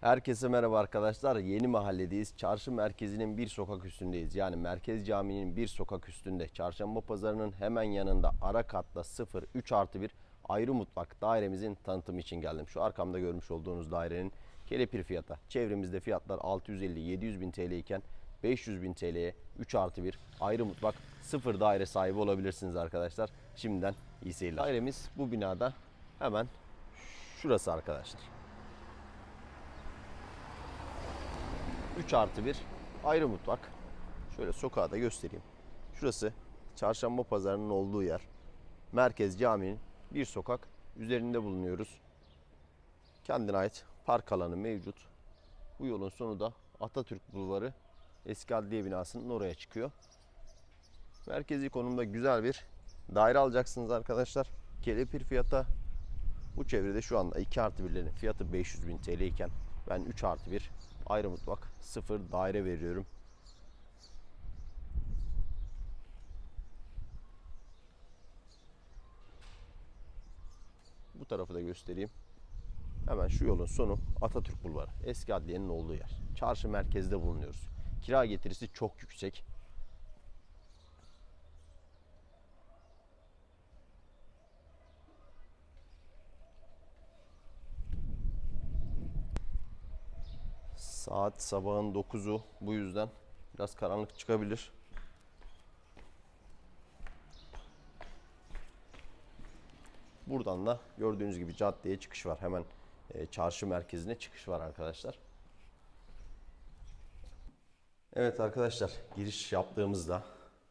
Herkese merhaba arkadaşlar. Yeni mahalledeyiz. Çarşı merkezinin bir sokak üstündeyiz. Yani Merkez Camii'nin bir sokak üstünde. Çarşamba pazarının hemen yanında ara katta 0 3 artı 1 ayrı mutfak dairemizin tanıtımı için geldim. Şu arkamda görmüş olduğunuz dairenin kelepir fiyatı. Çevremizde fiyatlar 650-700 bin TL iken 500 bin TL'ye 3 artı 1 ayrı mutfak sıfır daire sahibi olabilirsiniz arkadaşlar. Şimdiden iyi seyirler. Dairemiz bu binada hemen şurası arkadaşlar. 3 artı 1 ayrı mutfak. Şöyle sokağı da göstereyim. Şurası çarşamba pazarının olduğu yer. Merkez caminin bir sokak üzerinde bulunuyoruz. Kendine ait park alanı mevcut. Bu yolun sonu da Atatürk Bulvarı eski adliye binasının oraya çıkıyor. Merkezi konumda güzel bir daire alacaksınız arkadaşlar. Kelepir fiyata bu çevrede şu anda 2 artı 1'lerin fiyatı 500 bin TL iken ben 3 artı 1 ayrı mutfak 0 daire veriyorum. Bu tarafı da göstereyim. Hemen şu yolun sonu Atatürk Bulvarı. Eski adliyenin olduğu yer. Çarşı merkezde bulunuyoruz. Kira getirisi çok yüksek. Saat sabahın 9'u bu yüzden biraz karanlık çıkabilir. Buradan da gördüğünüz gibi caddeye çıkış var. Hemen e, çarşı merkezine çıkış var arkadaşlar. Evet arkadaşlar giriş yaptığımızda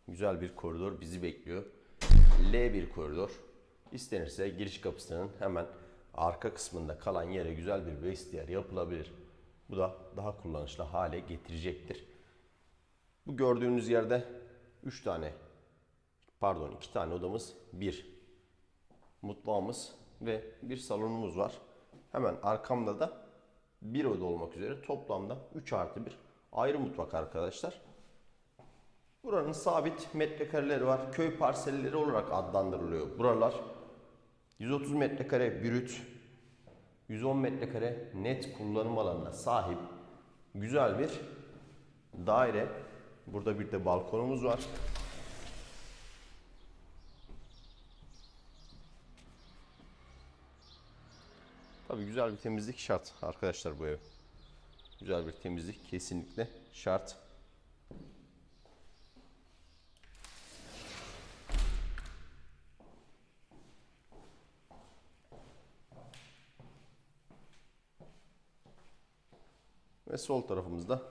güzel bir koridor bizi bekliyor. L1 koridor. İstenirse giriş kapısının hemen arka kısmında kalan yere güzel bir vestiyer yapılabilir. Bu da daha kullanışlı hale getirecektir. Bu gördüğünüz yerde 3 tane pardon 2 tane odamız, bir mutfağımız ve bir salonumuz var. Hemen arkamda da bir oda olmak üzere toplamda 3 artı 1 ayrı mutfak arkadaşlar. Buranın sabit metrekareleri var. Köy parselleri olarak adlandırılıyor. Buralar 130 metrekare brüt, 110 metrekare net kullanım alanına sahip güzel bir daire. Burada bir de balkonumuz var. Tabii güzel bir temizlik şart arkadaşlar bu ev. Güzel bir temizlik kesinlikle şart. Sol tarafımızda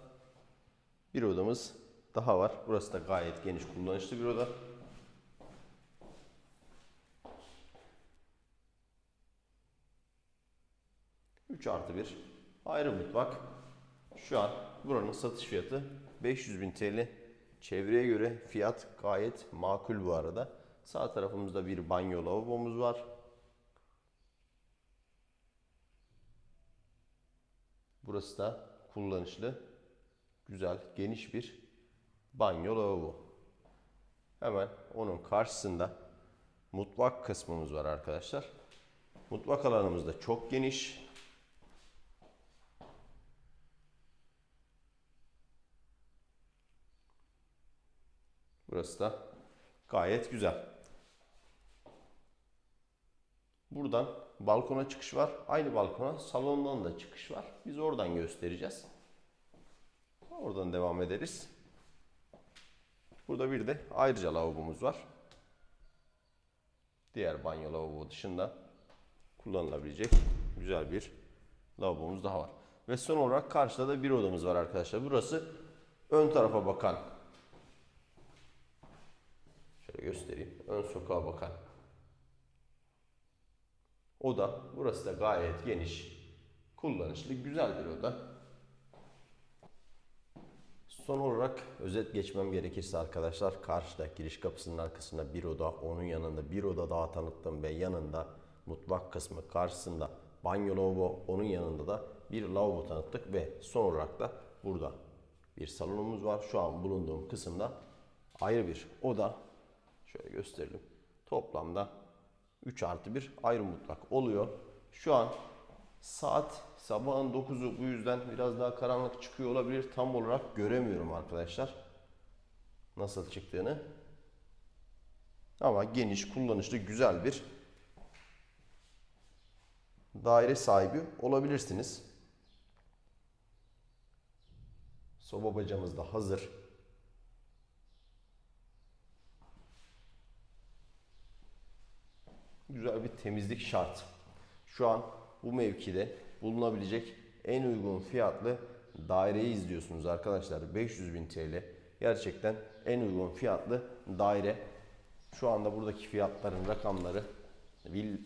bir odamız daha var. Burası da gayet geniş kullanışlı bir oda. Üç artı bir ayrı mutfak. Şu an buranın satış fiyatı 500 bin TL. Çevreye göre fiyat gayet makul bu arada. Sağ tarafımızda bir banyo lavabomuz var. Burası da kullanışlı, güzel, geniş bir banyo lavabo. Hemen onun karşısında mutfak kısmımız var arkadaşlar. Mutfak alanımız da çok geniş. Burası da gayet güzel. Buradan balkona çıkış var. Aynı balkona salondan da çıkış var. Biz oradan göstereceğiz. Oradan devam ederiz. Burada bir de ayrıca lavabomuz var. Diğer banyo lavabo dışında kullanılabilecek güzel bir lavabomuz daha var. Ve son olarak karşıda da bir odamız var arkadaşlar. Burası ön tarafa bakan. Şöyle göstereyim. Ön sokağa bakan oda. Burası da gayet geniş, kullanışlı, güzel bir oda. Son olarak özet geçmem gerekirse arkadaşlar karşıda giriş kapısının arkasında bir oda, onun yanında bir oda daha tanıttım ve yanında mutfak kısmı karşısında banyo lavabo, onun yanında da bir lavabo tanıttık ve son olarak da burada bir salonumuz var. Şu an bulunduğum kısımda ayrı bir oda. Şöyle gösterelim. Toplamda 3 artı 1 ayrı mutfak oluyor. Şu an Saat sabahın 9'u bu yüzden biraz daha karanlık çıkıyor olabilir. Tam olarak göremiyorum arkadaşlar. Nasıl çıktığını. Ama geniş, kullanışlı, güzel bir daire sahibi olabilirsiniz. Soba bacamız da hazır. Güzel bir temizlik şart. Şu an bu mevkide bulunabilecek en uygun fiyatlı daireyi izliyorsunuz arkadaşlar. 500 bin TL. Gerçekten en uygun fiyatlı daire. Şu anda buradaki fiyatların rakamları,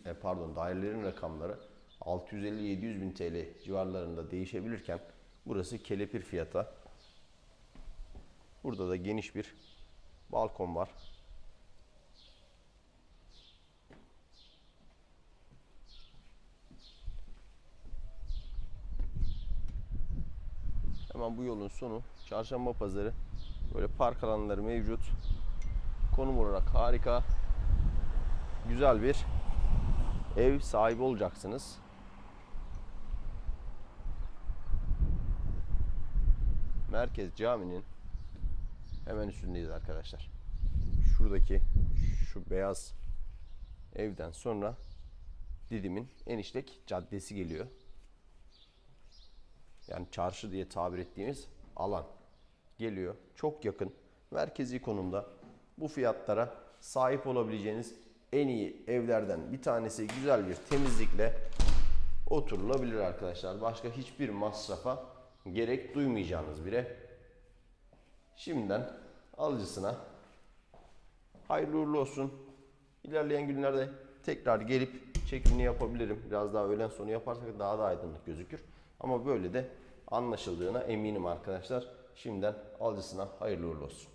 e, pardon dairelerin rakamları 650-700 bin TL civarlarında değişebilirken burası kelepir fiyata. Burada da geniş bir balkon var. Hemen bu yolun sonu çarşamba pazarı. Böyle park alanları mevcut. Konum olarak harika. Güzel bir ev sahibi olacaksınız. Merkez Cami'nin hemen üstündeyiz arkadaşlar. Şuradaki şu beyaz evden sonra Didim'in Eniştek Caddesi geliyor. Yani çarşı diye tabir ettiğimiz alan geliyor. Çok yakın, merkezi konumda bu fiyatlara sahip olabileceğiniz en iyi evlerden bir tanesi güzel bir temizlikle oturulabilir arkadaşlar. Başka hiçbir masrafa gerek duymayacağınız bir ev. Şimdiden alıcısına hayırlı uğurlu olsun. İlerleyen günlerde tekrar gelip çekimini yapabilirim. Biraz daha öğlen sonu yaparsak daha da aydınlık gözükür. Ama böyle de anlaşıldığına eminim arkadaşlar. Şimdiden alıcısına hayırlı uğurlu olsun.